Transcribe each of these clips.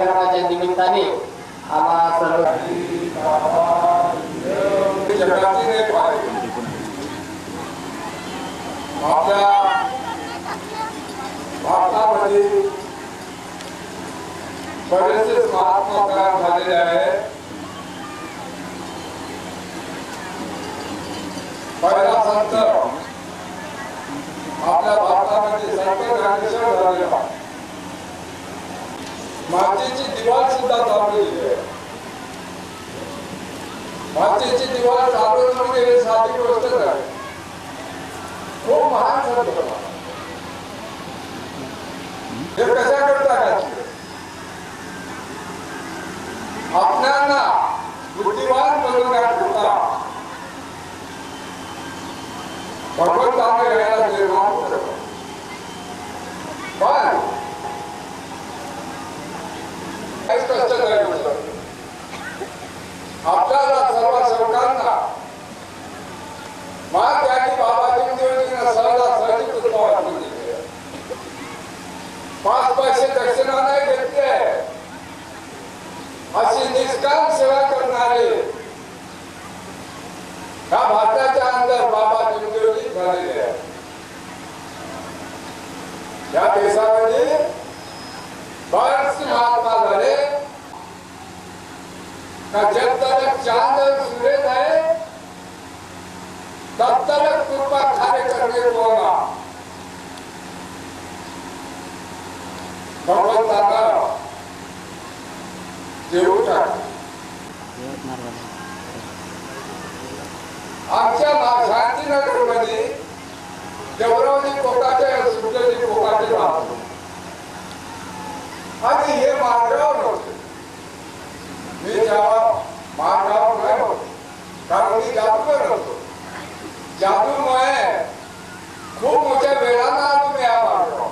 कार्यक्रमाच्या निमित्ताने आम्हा सर्व आपल्या भारतामध्ये बरेचसे महात्मा तयार झालेले आहे पहिला संत आपल्या भारतामध्ये संत ज्ञानेश्वर झालेला मातीची दिवाळ सुद्धा चाललेली आहे. मातीची दिवाळ चालवणं म्हणजे हे साधी गोष्ट आहे खूप महान संत हे कशा करता घातले आपल्याला बुद्धिवान बनवण्याकरता भगवंताने यायला निर्माण केलं पण काहीच कष्ट नाही होतं. आपल्याला सर्व सेवकांना मा त्यांनी बाबा देवदेवजींना सहजा सहजी कृपा वाटून पाच पैसे दक्षिणा नाही घेतले अशी निष्काम सेवा करणारे ह्या भारताच्या अंदर बाबा देवदेवजी झालेले आहे. या देशामध्ये बरेचसे महात्मा झाले. का जब तक चांद तब तक कृपा कार्य करने को होगा भगवंताला देऊ टाक आमच्या मा- शांतीनगरमध्ये देवरावजी कोकाचे सुटलेली कोकाचे राहतो आणि हे मार्गावर होते मी जेव्हा मार्गावर नाही होतो कारण मी जादूगर होतो जादूमुळे खूप मोठ्या वेळानं आलो मी या मार्गावर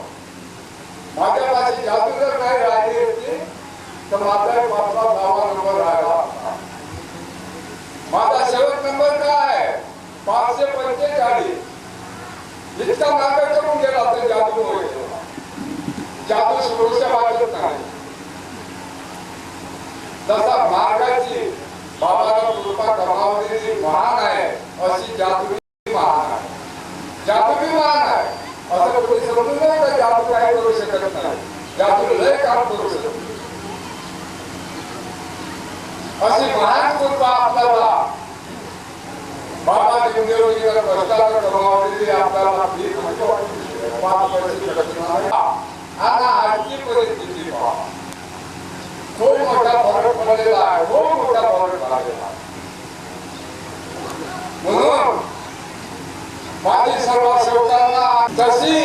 माझ्यापाशी जादूगर नाही राहिली होती तर माझा एक पाचवा दहावा नंबर राहिला. माझा शेवट नंबर काय? आहे पाचशे पंचेचाळीस. इतका मार्ग करून गेला तर जादूमुळे. जादू सुरक्षा वाटत नाही. जसा मार्गाची बाबाला कृपा कमावलेली महान आहे अशी जादू महान आहे. जादूबी महान आहे. असं कोणी समजून नाही का जादू काय करू शकत नाही? जादू लय काम करू शकत अशी महान कृपा आपल्याला बाबा देवदेवजीला कष्टाला कमावलेली आपल्याला भीक नको वाटते. पाच पैसे शकत नाही. आणि आजची परिस्थिती पहा खूप मोठा फरक पडलेला आहे खूप मोठा फरक झालेला आहे म्हणून माझी सर्व सेवकांना तशी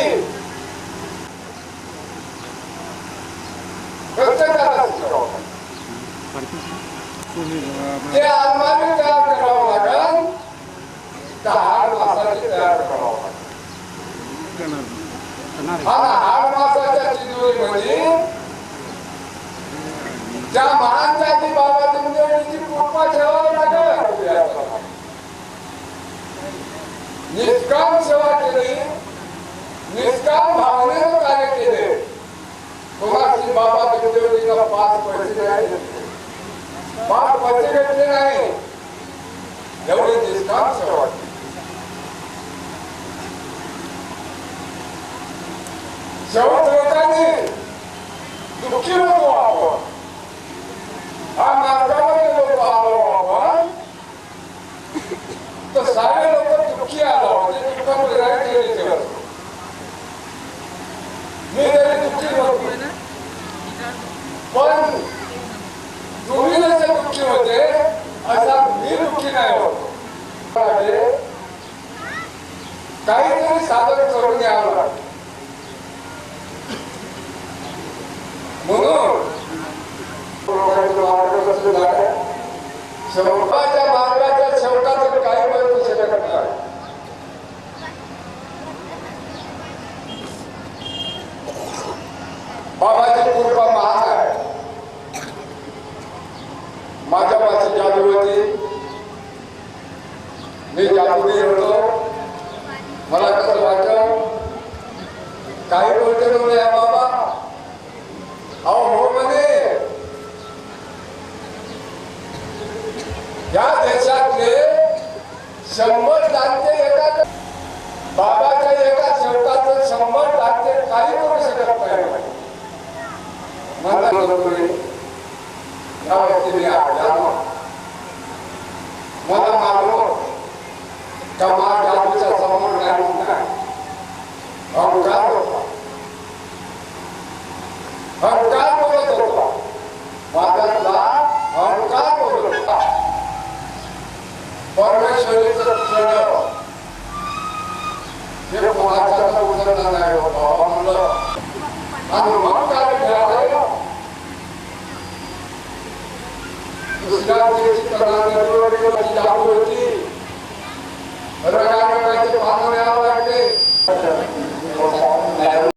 आणि हाड मासाच्या चिंचवडीमध्ये त्या महान जाती बाबा देवदेवची कृपा ठेवावी लागेल. निष्काम सेवा केली निष्काम भावनेनं कार्य केले. कोणाची बाबा तुमच्या पाच पैसे नाही? पाच पैसे भेटले नाही. एवढी निष्काम सेवा. लोकांनी दुःखी नको आपण हा मार्गामध्ये लोक आलो आपण तर सारे लोक दुःखी आलो म्हणजे दुःखामध्ये राहायचे विचार मी तरी दुःखी नव्हतो पण तुम्ही जसे दुःखी होते असा मी दुःखी नाही होतो काहीतरी सादर करून यावं लागतं स्वरूपाच्या मार्गाच्या शेवटाचं काही बदलू शकत नाही बाबाची कृपा महाग आहे माझ्या पाशी जादू होती. मी जादूने होतो. मला कसं वाटलं? काही बोलते म्हणे बाबा. या देशातले शंभर राज्य एका बाबाच्या एका शेवटाचं शंभर राज्य काही करू शकत नाही. मला मला मारलो कमा చెల్లిస్తున్నారో రేపు మాట్లాడుతూ ఉంటున్నాను భావంలో నన్ను మాట్లాడే ఆలయం వచ్చి రకరకాల పాల్గొనేవాళ్ళంటే